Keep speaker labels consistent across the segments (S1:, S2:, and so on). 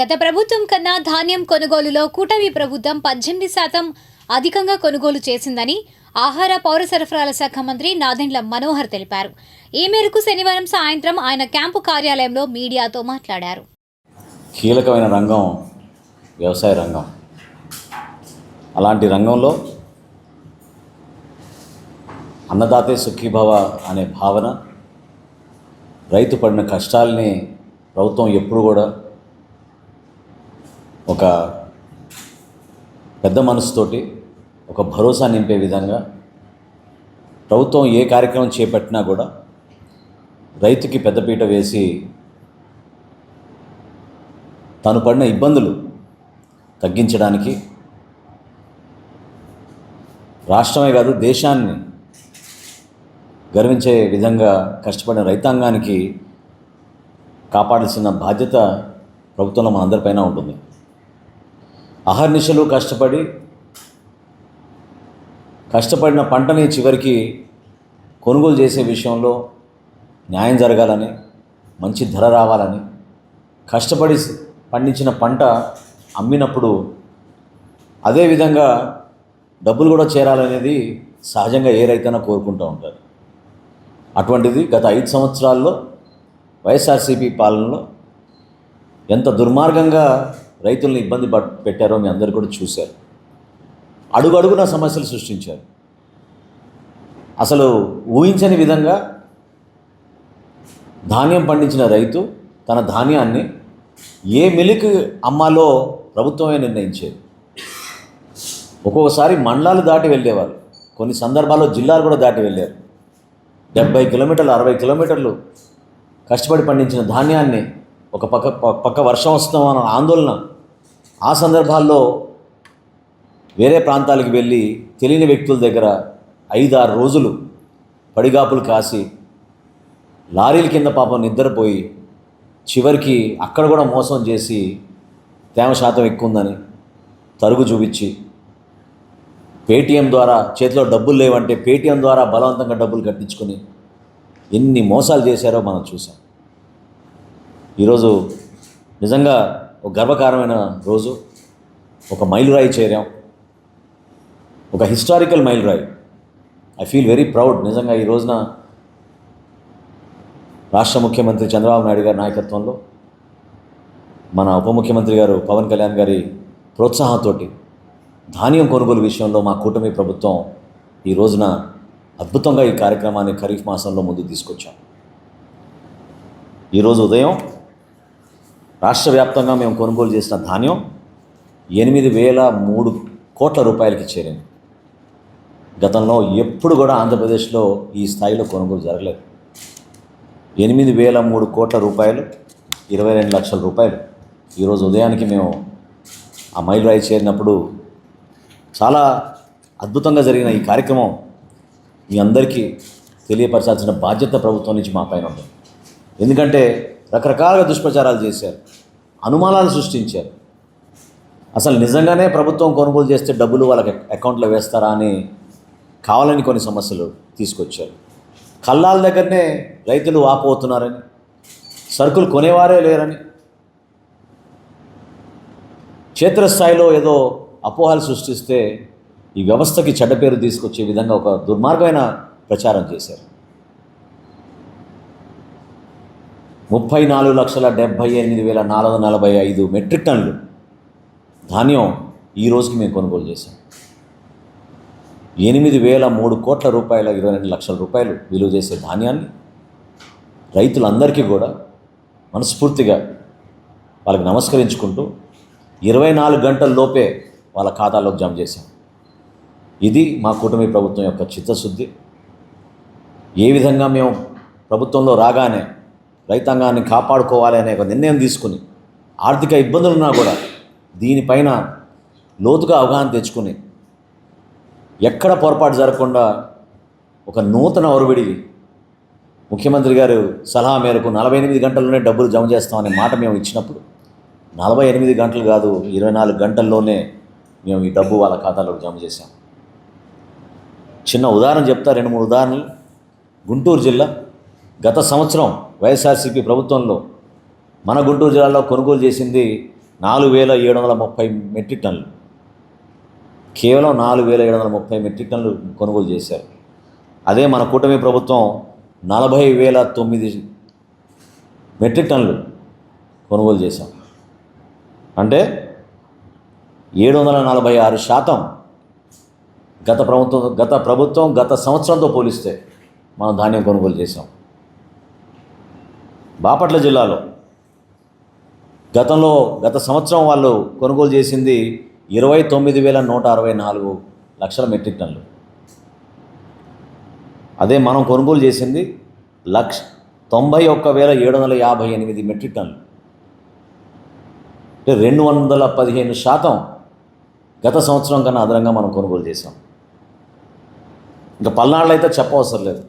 S1: గత ప్రభుత్వం కన్నా ధాన్యం కొనుగోలులో కూటమి ప్రభుత్వం పద్దెనిమిది శాతం అధికంగా కొనుగోలు చేసిందని ఆహార పౌర సరఫరాల శాఖ మంత్రి నాదెండ్ల మనోహర్ తెలిపారు. ఈ మేరకు శనివారం సాయంత్రం ఆయన క్యాంపు కార్యాలయంలో మీడియాతో మాట్లాడారు.
S2: కీలకమైన రంగం వ్యవసాయ రంగం. అలాంటి రంగంలో అన్నదాతే సుఖీభవ అనే భావన రైతు పడిన కష్టాలని ప్రభుత్వం ఎప్పుడు కూడా ఒక పెద్ద మనసుతోటి ఒక భరోసా నింపే విధంగా ప్రభుత్వం ఏ కార్యక్రమం చేపట్టినా కూడా రైతుకి పెద్దపీట వేసి తాను పడిన ఇబ్బందులు తగ్గించడానికి రాష్ట్రమే కాదు దేశాన్ని గర్వించే విధంగా కష్టపడిన రైతాంగానికి కాపాడాల్సిన బాధ్యత ప్రభుత్వంలో మనందరిపైన ఉంటుంది. అహర్నిశలు కష్టపడి కష్టపడిన పంటని చివరికి కొనుగోలు చేసే విషయంలో న్యాయం జరగాలని మంచి ధర రావాలని కష్టపడి పండించిన పంట అమ్మినప్పుడు అదేవిధంగా డబ్బులు కూడా చేరాలనేది సహజంగా ఏ రైతైనా కోరుకుంటూ ఉంటారు. అటువంటిది గత ఐదు సంవత్సరాల్లో వైఎస్ఆర్సీపీ పాలనలో ఎంత దుర్మార్గంగా రైతుల్ని ఇబ్బంది పెట్టారో మీ అందరు కూడా చూశారు. అడుగడుగున సమస్యలు సృష్టించారు. అసలు ఊహించని విధంగా ధాన్యం పండించిన రైతు తన ధాన్యాన్ని ఏ మిలికి అమ్మాలో ప్రభుత్వమే నిర్ణయించేది. ఒక్కొక్కసారి మండలాలు దాటి వెళ్ళేవారు కొన్ని సందర్భాల్లో జిల్లాలు కూడా దాటి వెళ్ళారు. డెబ్బై కిలోమీటర్లు అరవై కిలోమీటర్లు కష్టపడి పండించిన ధాన్యాన్ని ఒక పక్క ప- పక్క వర్షం వస్తుందన్న ఆందోళన ఆ సందర్భాల్లో వేరే ప్రాంతాలకు వెళ్ళి తెలియని వ్యక్తుల దగ్గర ఐదారు రోజులు పడిగాపులు కాసి లారీల కింద పాపం నిద్రపోయి చివరికి అక్కడ కూడా మోసం చేసి తేమ శాతం ఎక్కువ ఉందని తరుగు చూపించి పేటీఎం ద్వారా చేతిలో డబ్బులు లేవంటే పేటీఎం ద్వారా బలవంతంగా డబ్బులు కట్టించుకొని ఎన్ని మోసాలు చేశారో మనం చూసాం ఈరోజు నిజంగా ఒక గర్వకారమైన రోజు. ఒక మైలురాయి చేరాం. ఒక హిస్టారికల్ మైలురాయి. I feel very proud. నిజంగా ఈ రోజున రాష్ట్ర ముఖ్యమంత్రి చంద్రబాబు నాయుడు గారి నాయకత్వంలో మన ఉప ముఖ్యమంత్రి గారు పవన్ కళ్యాణ్ గారి ప్రోత్సాహంతో ధాన్యం కొనుగోలు విషయంలో మా కూటమి ప్రభుత్వం ఈ రోజున అద్భుతంగా ఈ కార్యక్రమాన్ని ఖరీఫ్ మాసంలో ముందు తీసుకొచ్చాం. ఈరోజు ఉదయం రాష్ట్ర వ్యాప్తంగా మేము కొనుగోలు చేసిన ధాన్యం ఎనిమిది వేల మూడు కోట్ల రూపాయలకి చేరింది. గతంలో ఎప్పుడు కూడా ఆంధ్రప్రదేశ్లో ఈ స్థాయిలో కొనుగోలు జరగలేదు. ఎనిమిది వేల మూడు కోట్ల రూపాయలు ఇరవై రెండు లక్షల రూపాయలు. ఈరోజు ఉదయానికి మేము ఆ మైలురాయి చేరినప్పుడు చాలా అద్భుతంగా జరిగిన ఈ కార్యక్రమం మీ అందరికీ తెలియపరచాల్సిన బాధ్యత ప్రభుత్వం నుంచి మా పైన ఉంది. ఎందుకంటే రకరకాలుగా దుష్ప్రచారాలు చేశారు. అనుమానాలు సృష్టించారు. అసలు నిజంగానే ప్రభుత్వం కొనుగోలు చేస్తే డబ్బులు వాళ్ళకి అకౌంట్లో వేస్తారా అని కావాలని కొన్ని సమస్యలు తీసుకొచ్చారు. కల్లాల దగ్గరనే రైతులు వాపోతున్నారని సరుకులు కొనేవారే లేరని క్షేత్రస్థాయిలో ఏదో అపోహలు సృష్టిస్తే ఈ వ్యవస్థకి చెడ్డ పేరు తీసుకొచ్చే విధంగా ఒక దుర్మార్గమైన ప్రచారం చేశారు. ముప్పై నాలుగు లక్షల డెబ్భై ఎనిమిది వేల నాలుగు వందల నలభై ఐదు మెట్రిక్ టన్నులు ధాన్యం ఈ రోజుకి మేము కొనుగోలు చేశాం. ఎనిమిది వేల మూడు కోట్ల రూపాయల ఇరవై రెండు లక్షల రూపాయలు విలువ చేసే ధాన్యాన్ని రైతులందరికీ కూడా మనస్ఫూర్తిగా వాళ్ళకి నమస్కరించుకుంటూ ఇరవై నాలుగు గంటల లోపే వాళ్ళ ఖాతాలోకి జమ చేశాం. ఇది మా కూటమి ప్రభుత్వం యొక్క చిత్తశుద్ధి. ఏ విధంగా మేము ప్రభుత్వంలో రాగానే రైతాంగాన్ని కాపాడుకోవాలి అనే ఒక నిర్ణయం తీసుకుని ఆర్థిక ఇబ్బందులు ఉన్నా కూడా దీనిపైన లోతుగా అవగాహన తెచ్చుకుని ఎక్కడ పొరపాటు జరగకుండా ఒక నూతన ఒరవిడి ముఖ్యమంత్రి గారు సలహా మేరకు నలభై ఎనిమిది గంటల్లోనే డబ్బులు జమ చేస్తామనే మాట మేము ఇచ్చినప్పుడు నలభై ఎనిమిది గంటలు కాదు ఇరవై నాలుగు గంటల్లోనే మేము ఈ డబ్బు వాళ్ళ ఖాతాలో జమ చేశాం. చిన్న ఉదాహరణ చెప్తా రెండు మూడు ఉదాహరణలు. గుంటూరు జిల్లా గత సంవత్సరం వైఎస్ఆర్సీపీ ప్రభుత్వంలో మన గుంటూరు జిల్లాలో కొనుగోలు చేసింది నాలుగు వేల ఏడు వందల ముప్పై మెట్రిక్ టన్నులు. కేవలం నాలుగు వేల ఏడు వందల ముప్పై మెట్రిక్ టన్నులు కొనుగోలు చేశారు. అదే మన కూటమి ప్రభుత్వం నలభై వేల తొమ్మిది మెట్రిక్ టన్నులు కొనుగోలు చేశాం. అంటే ఏడు వందల నలభై ఆరు శాతం గత ప్రభుత్వం గత ప్రభుత్వం గత సంవత్సరంతో పోలిస్తే మనం ధాన్యం కొనుగోలు చేసాం బాపట్ల జిల్లాలో గతంలో గత సంవత్సరం వాళ్ళు కొనుగోలు చేసింది ఇరవై తొమ్మిది వేల నూట అరవై నాలుగు లక్షల మెట్రిక్ టన్నులు. అదే మనం కొనుగోలు చేసింది లక్ష తొంభై ఒక్క వేల ఏడు వందల యాభై ఎనిమిది మెట్రిక్ టన్నులు. అంటే రెండు వందల పదిహేను శాతం గత సంవత్సరం కన్నా అదనంగా మనం కొనుగోలు చేసాం ఇంకా పల్నాడులో అయితే చెప్పవసరం లేదు.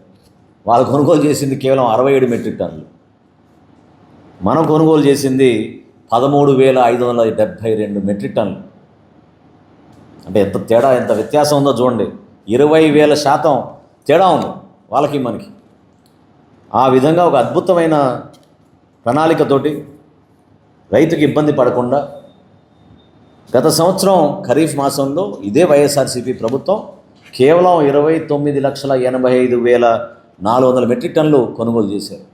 S2: వాళ్ళు కొనుగోలు చేసింది కేవలం అరవై ఏడు మెట్రిక్ టన్నులు. మనం కొనుగోలు చేసింది పదమూడు వేల ఐదు వందల డెబ్భై రెండు మెట్రిక్ టన్లు అంటే ఎంత తేడా ఎంత వ్యత్యాసం ఉందో చూడండి. ఇరవై వేల శాతం తేడా ఉంది వాళ్ళకి మనకి. ఆ విధంగా ఒక అద్భుతమైన ప్రణాళికతోటి రైతుకి ఇబ్బంది పడకుండా గత సంవత్సరం ఖరీఫ్ మాసంలో ఇదే వైఎస్ఆర్సీపీ ప్రభుత్వం కేవలం ఇరవై తొమ్మిది లక్షల ఎనభై ఐదు వేల నాలుగు వందల మెట్రిక్ టన్నులు కొనుగోలు చేశారు.